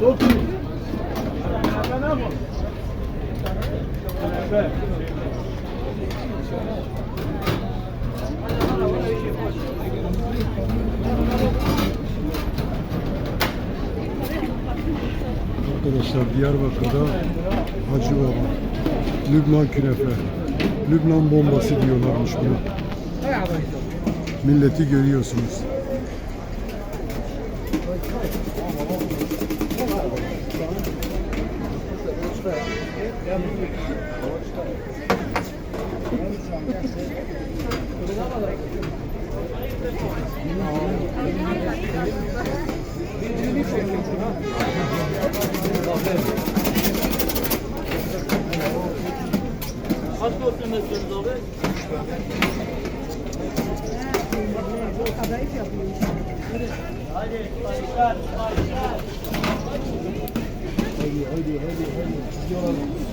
Arkadaşlar Diyarbakır'da Hacı Baba. Lübnan künefe. Lübnan bombası diyorlarmış buna. Milleti görüyorsunuz. Kaç porsiyon besliyorsunuz abi? Hadi başlar, başlar. Hadi hadi hadi hadi.